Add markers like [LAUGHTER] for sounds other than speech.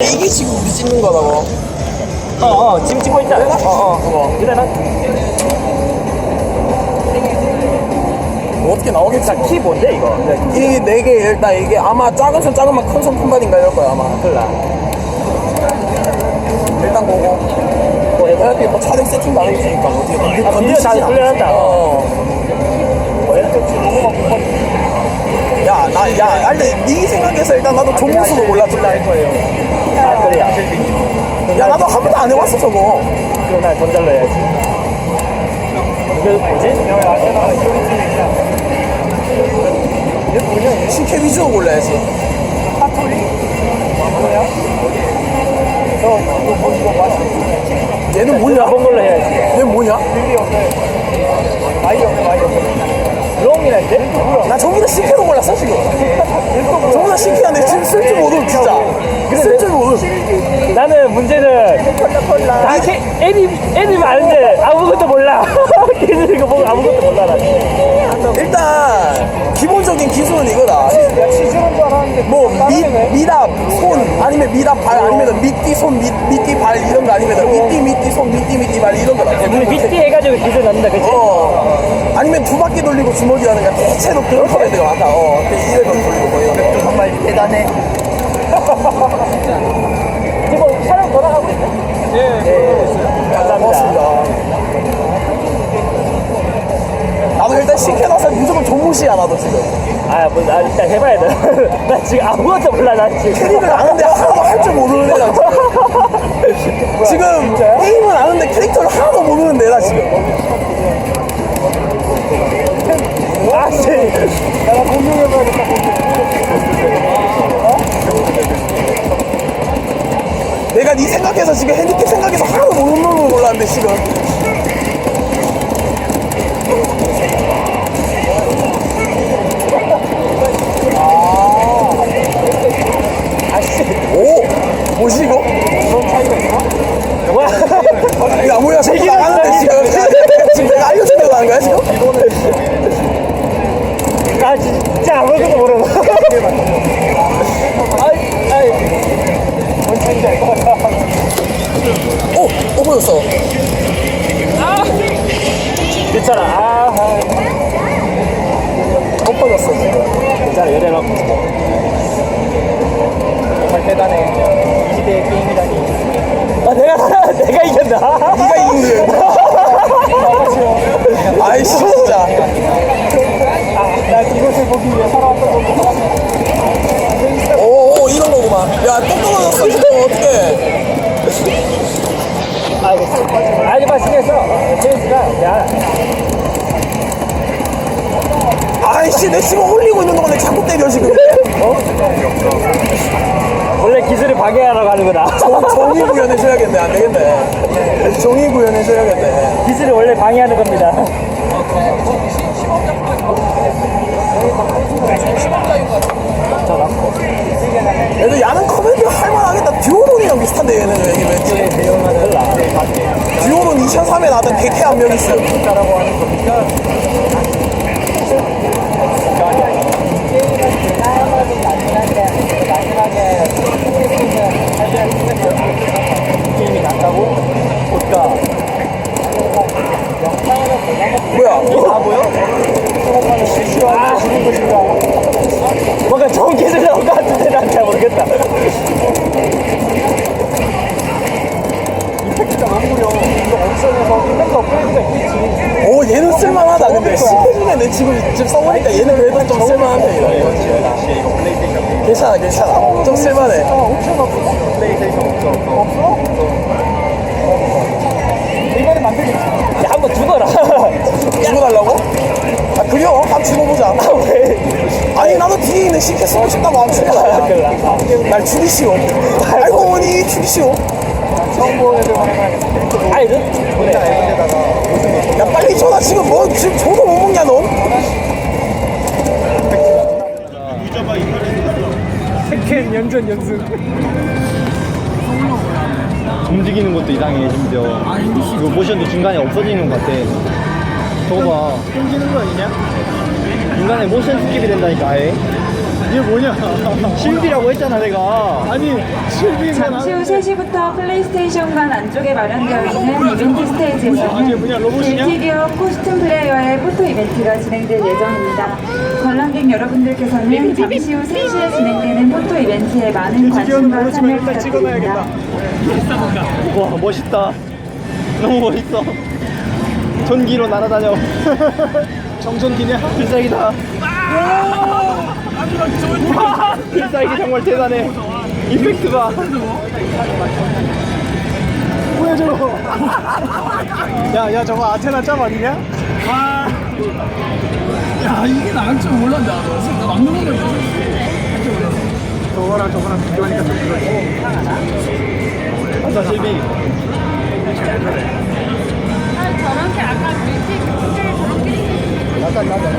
이게 지금 우리 찍는 거라고. 어, 어, 지금 찍고 있다. 어, 어, 그거. 일단은, 뭐 어떻게 나오겠지? 자, 키 뭔데, 이거? 네, 이게 네 개 일단 이게 아마 작은 손 작은 만 큰손 품바인가 이럴 거야 아마. 클라. 일단 보고. 뭐 어차피 뭐 차량 세팅도 안 해주니까 뭐 어떻게 건드 아, 비디오 다 훈련한다. 어. 야, 알데 네 생각해서 일단 나도 종무수도 몰랐을라 할 거예요. 아, 그래야. 야, 나도 한 번도 안 해봤어 저거. 그럼 날돈 잘로 해야지. 그, 뭐지? 신캐 위주로 골라야지. 얘는 문제는 다 이렇게 애니 애니 많은데 아무것도 몰라. [LAUGHS] 걔들 이거 보고 아무것도 몰라 나. 일단 기본적인 기술은 이거다. 뭐 밑, 밑앞 손 아니면 밑앞 발 아니면 밑뒤 손 밑, 밑뒤 발 이런 거 아니면 밑뒤 밑뒤 손 밑뒤 밑뒤 발 이런 거다. 우리 밑뒤 해가지고 기술 넣는다 그치? 어 아니면 두 바퀴 돌리고 주먹이 하는 거 대체로 그런 커맨드가 많다. 어 이래 거 돌리고 뭐 이런 거. 정말 대단해. [LAUGHS] 촬영 돌아가고 있네. 예. 감사합니다. 고맙습니다. 나도 일단 시켜놔서 무조건 종무시야 나도 지금. 아, 뭐, 나 일단 해봐야 돼. [LAUGHS] 나 지금 아무것도 몰라, 나 지금. 캐릭을 아는데 하나도 할 줄 모르는 애다 지금. 지금 게임은 아는데 캐릭터를 하나도 모르는 애다 지금. 아, 씨. 내가 공룡해봐야겠다. 내가 네 생각해서 지금 핸디캡 생각해서 하나도 모르는 걸 몰랐는데 지금. 아, 씨. 오 뭐지 이거? 뭐야? 야 뭐야 자꾸 나가는데 지금 지금 내가 알려주려고 하는 거야 지금? 아, 진짜 아무것도 모르는 아이, 아이. 뭔 차인지 알것 같아. 오! 오 보였어 괜찮아. 아, 아. 엎어졌어 지금 괜찮아. 놓고. 정말 대단해. 20대 게임이라 아, 신경 써. 제이스가, 야, 아이씨 내 지금 올리고 있는 동안에 자꾸 때려 지금 원래 기술을 방해하러 가는구나. 정, 정의 구현해줘야겠네. 안 되겠네. 정의 구현해줘야겠네. 기술을 원래 방해하는 겁니다. 얘도 야는 커맨드 할만하겠다. 듀오론이랑 비슷한데 얘는 2003에 나왔던 백해 한명 있어 게임이 난다고? 볼까? 뭐야 아, 보여? 아, 죽은 것인가? 뭔가 좋은 기술이 나올 것 같은데, 난 잘 모르겠다. 이펙트가 무려. 이거 옵션에서 이펙트 업그레이드가 있겠지. 오 얘는 쓸만하다 근데 시즌에는 지금 지금 써보니까 얘는 그래도 좀 쓸만한 편이다 괜찮아 괜찮아 좀 쓸만해 옵션 없어? 플레이스테이션 없어. 없어? 이번에 만들겠지. 야, 한번 죽어라. [LAUGHS] 죽어달라고? 아 그려 한번 죽어보자 왜? 아니 나도 뒤에 있는 시캐 쓰고 싶다고 죽어라 그래. 날 죽이시오 알고 보니 죽이시오 애들 너? 그래. 야 빨리 줘나 지금 뭐 지금 저도 못 먹냐 넌? 캔 연전 연승. 움직이는 것도 이상해 심지어 이거 모션도 중간에 없어지는 것 같아 저거 봐 끊기는 거 아니냐? 중간에 모션 스킵이 된다니까 아예 이게 뭐냐? 실비라고 했잖아 내가. 아니 실비가 잠시 후 3시부터 플레이스테이션관 안쪽에 마련되어 있는 이벤트 아, 이게 스테이지에서는? 딜피규어 코스튬 플레이어의 포토 이벤트가 진행될 예정입니다. 관람객 여러분들께서는 잠시 후 3시에 진행되는 포토 이벤트에 많은 관심과 참여 부탁드립니다. 와 멋있다. 너무 멋있어. 전기로 날아다녀. 정전기냐? 필살기다. 필살기 정말 대단해. 임팩트 봐. 뭐야 저거? 야, 야 저거 아테나 짬 아니냐? 야 이게 나을 줄 몰랐는데 나 막는 건데 저거랑 저거랑 비교하니까 좀 그러지. 아싸 실비. 저렇게 아까 뮤직 저렇게